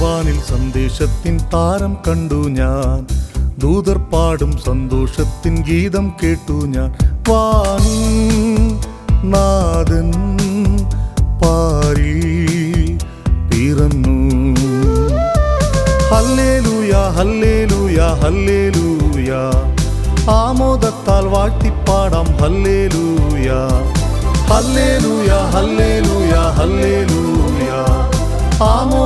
വാനിൽ സന്ദേശത്തിൻ താരം കണ്ടു ഞാൻ. ദൂതർ പാടും സന്തോഷത്തിൻ ഗീതം കേട്ടു ഞാൻ. വാനിൻ നാദൻ പാരി പിറന്നു. Hallelujah hallelujah hallelujah. ആമോദത്താൽ വാഴ്ത്തിപ്പാടാം ഹല്ലേലൂയ. Hallelujah hallelujah hallelujah. ആമോദത്താൽ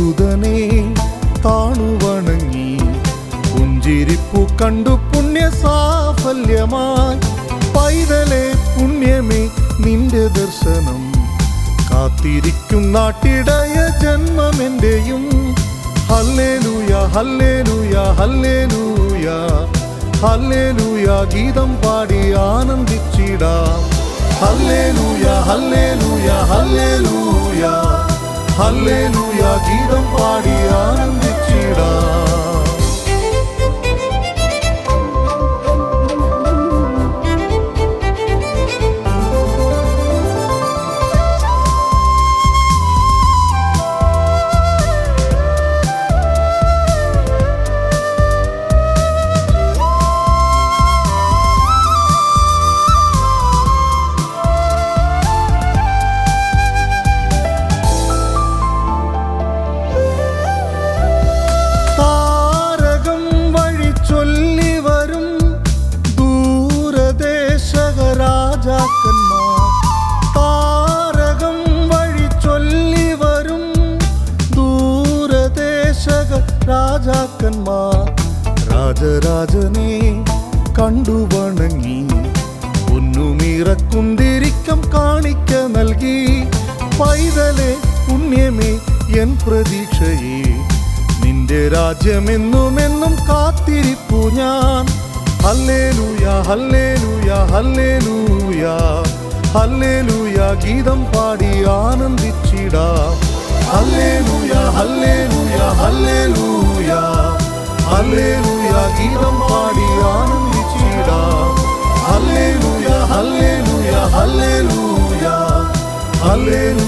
ദിവ്യസുതനെ താണുവണങ്ങി. പുഞ്ചിരിപ്പു കണ്ടു പുണ്യ സാഫല്യമായി. പൈതലെ പുണ്യമേ നിന്റെ ദർശനം. കാത്തിരിക്കും നാട്ടിടയ ജന്മമെന്റെയും ഹല്ലേലൂയ ഹല്ലേലൂയ ഹല്ലേലൂയ. ഹല്ലേലൂയ ഗീതം പാടി ആനന്ദിച്ചിടാം. Hallelujah hallelujah hallelujah. ഹല്ലേലൂയ. രാജരാജനെ കണ്ടു വണങ്ങി. ഒന്നുമിറക്കുന്തിരിക്കം കാണിക്ക നൽകി. പൈതലെ പുണ്യമേ എൻ പ്രതീക്ഷയെ. നിന്റെ രാജ്യമെന്നുമെന്നും കാത്തിരിപ്പു ഞാൻ. Hallelujah hallelujah hallelujah. ഹല്ലേലൂയ ഗീതം പാടി ആനന്ദിച്ചിടാം. Hallelujah hallelujah hallelujah. ഹല്ലേലൂയ. ഗീതം പാടി ആനന്ദിച്ചിടാം ഹല്ലേലൂയ ഹല്ലേലൂയ ഹല്ലേലൂയ ഹല്ലേലൂയ